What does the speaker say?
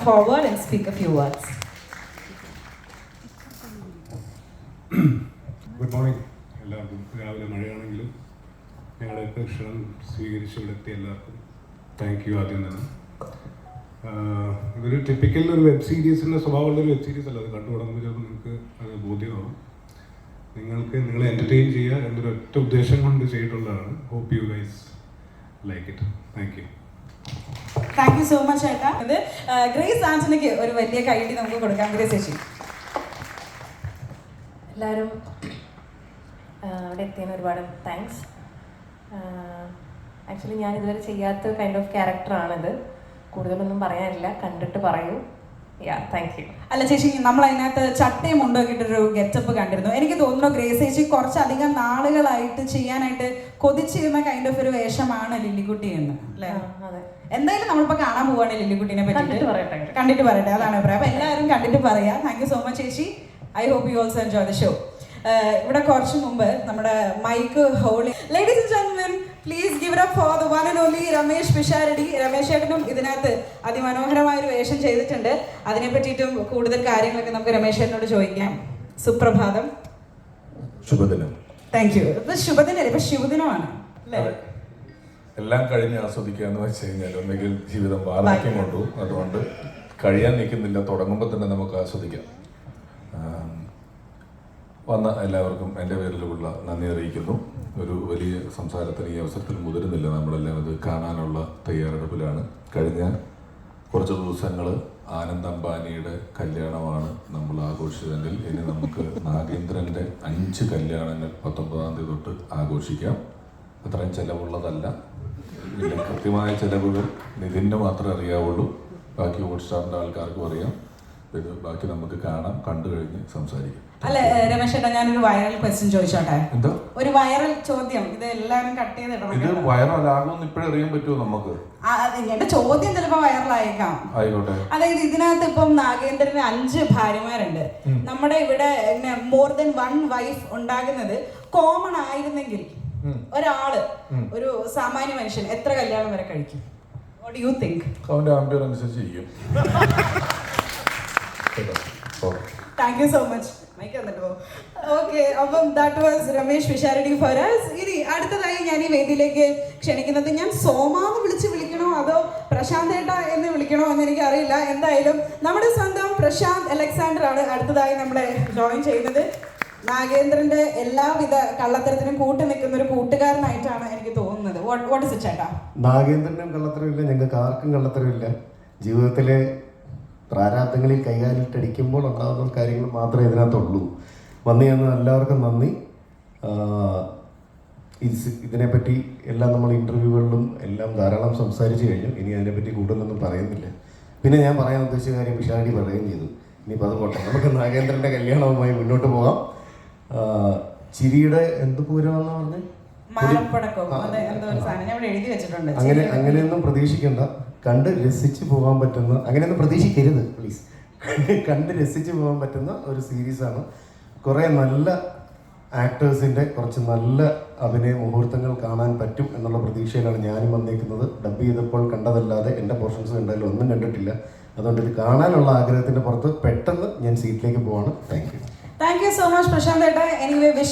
forward and speak a few words. Good morning എല്ലാവർക്കും. രാവിലെ മഴയാണെങ്കിലും ഞങ്ങളുടെ ക്ഷണം സ്വീകരിച്ച് ഇവിടെത്തിയ എല്ലാവർക്കും താങ്ക് യു ആദ്യം തന്നെ. ഇതൊരു ടിപ്പിക്കൽ ഒരു വെബ് സീരീസിന്റെ സ്വഭാവമുള്ള ഒരു വെബ് സീരീസ് അല്ല. അത് കണ്ടു തുടങ്ങുമ്പോൾ ചിലപ്പോൾ നിങ്ങൾക്ക് അത് ബോധ്യമാവും നിങ്ങൾക്ക് നിങ്ങളെ എന്റർടൈൻ ചെയ്യുക എന്നൊരു ഒറ്റ ഉദ്ദേശം കൊണ്ട് ചെയ്തിട്ടുള്ളതാണ്. Hope you guys like it thank you thank you so much ഏട്ടാ. അത് ഗ്രേസ് ആന്റണിക്ക് ഒരു വലിയ കൈഡി നമുക്ക് കൊടുക്കാം ഗ്രേസ് ചേച്ചി എല്ലാവരും അവിടെ എത്തിയതിന് ഒരുപാട് താങ്ക്സ് ആക്ച്വലി ഞാൻ ഇതുവരെ ചെയ്യാത്ത കൈൻഡ് ഓഫ് ക്യാരക്ടറാണിത് കൂടുതലൊന്നും പറയാനില്ല. കണ്ടിട്ട് പറയൂ. അല്ല ചേച്ചി നമ്മൾ അതിനകത്ത് ചട്ടയും മുണ്ടോക്കിയിട്ടൊരു ഗെറ്റപ്പ് കണ്ടിരുന്നു. എനിക്ക് തോന്നുന്നു ഗ്രേസ് ചേച്ചി കുറച്ചധികം നാളുകളായിട്ട് ചെയ്യാനായിട്ട് കൊതിച്ചിരുന്ന കൈൻഡ് ഓഫ് ഒരു വേഷമാണ് ലില്ലിക്കുട്ടി എന്ന് അല്ലേ? എന്തായാലും നമ്മളിപ്പോ കാണാൻ പോവാണ് ലില്ലിക്കുട്ടിനെ പറ്റി പറയട്ടെ. കണ്ടിട്ട് പറയട്ടെ അതാണ് അഭിപ്രായം. അപ്പൊ എല്ലാവരും കണ്ടിട്ട് പറയാ. താങ്ക് യു സോ മച്ച് ചേച്ചി. I hope you also enjoy the show ഇവിടെ കുറച്ച് മുമ്പ് നമ്മുടെ mic holy ladies and please give up for the one and only Ramesh Pisharody Ramesh ഏട്ടനും ഇതിനകത്ത് അതിമനോഹരമായ ഒരു വേഷം ചെയ്തിട്ടുണ്ട്. അതിനെ പറ്റിയിട്ടും കൂടുതൽ കാര്യങ്ങളൊക്കെ നമുക്ക് രമേശ് ഏട്ടനോട് ചോദിക്കാം. സുപ്രഭാതം. ശുഭദിനം. താങ്ക് യു ഇപ്പൊ ശുഭദിനല്ലേ? ഇപ്പൊ ശുഭദിനമാണ് അല്ലേ? എല്ലാം കഴിഞ്ഞ് ആസ്വദിക്കുക എന്ന് വെച്ച് കഴിഞ്ഞാൽ ഒന്നുകിൽ ജീവിതം വാർദ്ധക്യം. കൊണ്ടു അതുകൊണ്ട് കഴിയാൻ നിൽക്കുന്നില്ല. തുടങ്ങുമ്പോൾ തന്നെ നമുക്ക് ആസ്വദിക്കാം. വന്ന എല്ലാവർക്കും എന്റെ പേരിലുള്ള നന്ദി അറിയിക്കുന്നു. ഒരു വലിയ സംസാരത്തിന് ഈ അവസരത്തിൽ മുതിരുന്നില്ല. നമ്മളെല്ലാം ഇത് കാണാനുള്ള തയ്യാറെടുപ്പിലാണ്. കഴിഞ്ഞ കുറച്ച് ദിവസങ്ങൾ ആനന്ദ് അംബാനിയുടെ കല്യാണമാണ് നമ്മൾ ആഘോഷിച്ചതെങ്കിൽ ഇനി നമുക്ക് നാഗേന്ദ്രന്റെ അഞ്ച് കല്യാണങ്ങൾ പത്തൊമ്പതാം തീയതി തൊട്ട് ആഘോഷിക്കാം. അത്രയും ചിലവുള്ളതല്ല. കൃത്യമായ ചിലവുകൾ നിതിന്റെ മാത്രമേ അറിയാവുള്ളൂ. ബാക്കി ഹോട്ട്സ്റ്റാറിന്റെ ആൾക്കാർക്കും അറിയാം. ഇത് ബാക്കി നമുക്ക് കാണാം കണ്ടു കഴിഞ്ഞ് സംസാരിക്കാം. അല്ല രമേശ് ഏട്ടാ ഞാനൊരു വൈറൽ ക്വസ്റ്റ്യൻ ചോദിച്ചോട്ടെ? എന്തോ? ഒരു വൈറൽ ചോദ്യം. ഇത് എല്ലാവരും കട്ട് ചെയ്തിടണം ഇത്. വൈറലാകുമെന്ന് ഇപ്പോഴേ അറിയാൻ പറ്റുമോ നമുക്ക്? എന്റെ ചോദ്യം ചിലപ്പോ വൈറലായേക്കാം ആയിക്കോട്ടെ. അതായത് ഇതിനകത്ത് ഇപ്പം നാഗേന്ദ്രന് അഞ്ച് ഭാര്യമാരുണ്ട്. നമ്മുടെ ഇവിടെ മോർ ദൻ വൺ വൈഫ് ഉണ്ടാകുന്നത് കോമൺ ആയിരുന്നെങ്കിൽ ഒരാൾ ഒരു സാമാന്യ മനുഷ്യൻ എത്ര കല്യാണം വരെ കഴിക്കും? വാട്ട് യു തിങ്ക് അവന്റെ ആംബിയർ അനുസരിച്ച് ചെയ്യും thank you so much mic okay അപ്പം ദാറ്റ് വാസ് രമേശ് വിശാരടി ഫറാസ് ഇനി അടുത്തതായി ഞാൻ ഈ വേദിയിലേക്ക് ക്ഷണിക്കുന്നത് ഞാൻ സോമാവ് വിളിച്ച് വിളിക്കണോ അതോ പ്രശാന്ത് ഏട്ട എന്ന് വിളിക്കണോ എന്ന് എനിക്ക് അറിയില്ല. എന്തായാലും നമ്മുടെ സ്വന്തം പ്രശാന്ത് അലക്സാണ്ടർ ആണ് അടുത്തതായി നമ്മളെ ജോയിൻ ചെയ്യുന്നത്. നാഗേന്ദ്രന്റെ എല്ലാവിധ കള്ളത്തരത്തിനും കൂട്ടു നിൽക്കുന്ന ഒരു കൂട്ടുകാരനായിട്ടാണ് എനിക്ക് തോന്നുന്നത്. വാട്ട് ഇസ് ചേട്ടാ? നാഗേന്ദ്രനും കള്ളത്തരമില്ല ഞങ്ങൾക്ക് ആർക്കും കള്ളത്തരമില്ല ജീവിതത്തിലെ പ്രാരാബ്ദങ്ങളിൽ കൈകാലിട്ടടിക്കുമ്പോൾ ഉണ്ടാകുന്ന കാര്യങ്ങൾ മാത്രമേ ഇതിനകത്തുള്ളൂ. വന്നു ചെന്ന എല്ലാവർക്കും നന്ദി. ഇതിനെപ്പറ്റി എല്ലാം നമ്മൾ ഇന്റർവ്യൂകളിലും എല്ലാം ധാരാളം സംസാരിച്ചു കഴിഞ്ഞു. ഇനി അതിനെപ്പറ്റി കൂടുതലൊന്നും പറയുന്നില്ല. പിന്നെ ഞാൻ പറയാൻ ഉദ്ദേശിച്ച കാര്യം വിശാലി പറയുകയും ചെയ്തു. ഇനിയിപ്പോൾ അത് പോട്ടെ. നമുക്ക് നാഗേന്ദ്രന്റെ കല്യാണവുമായി മുന്നോട്ട് പോകാം. ചിരിയുടെ എന്ത് പൂരമാണെന്ന് പറഞ്ഞേ? അങ്ങനെ അങ്ങനെയൊന്നും പ്രതീക്ഷിക്കണ്ട. കണ്ട് രസിച്ച് പോകാൻ പറ്റുന്ന അങ്ങനെയൊന്നും പ്രതീക്ഷിക്കരുത് പ്ലീസ് കണ്ട് രസിച്ച് പോകാൻ പറ്റുന്ന ഒരു സീരീസാണ് കുറേ നല്ല ആക്ടേഴ്സിന്റെ കുറച്ച് നല്ല അഭിനയ മുഹൂർത്തങ്ങൾ കാണാൻ പറ്റും എന്നുള്ള പ്രതീക്ഷയിലാണ് ഞാനും വന്നേക്കുന്നത്. ഡബ് ചെയ്തപ്പോൾ കണ്ടതല്ലാതെ എന്റെ പോർഷൻസ് കണ്ടാലും ഒന്നും കണ്ടിട്ടില്ല. അതുകൊണ്ട് ഇത് കാണാനുള്ള ആഗ്രഹത്തിന്റെ പുറത്ത് പെട്ടെന്ന് ഞാൻ സീറ്റിലേക്ക് പോവാണ്. Thank you thank you so much Prashanth ഏട്ടാ. Anyway wish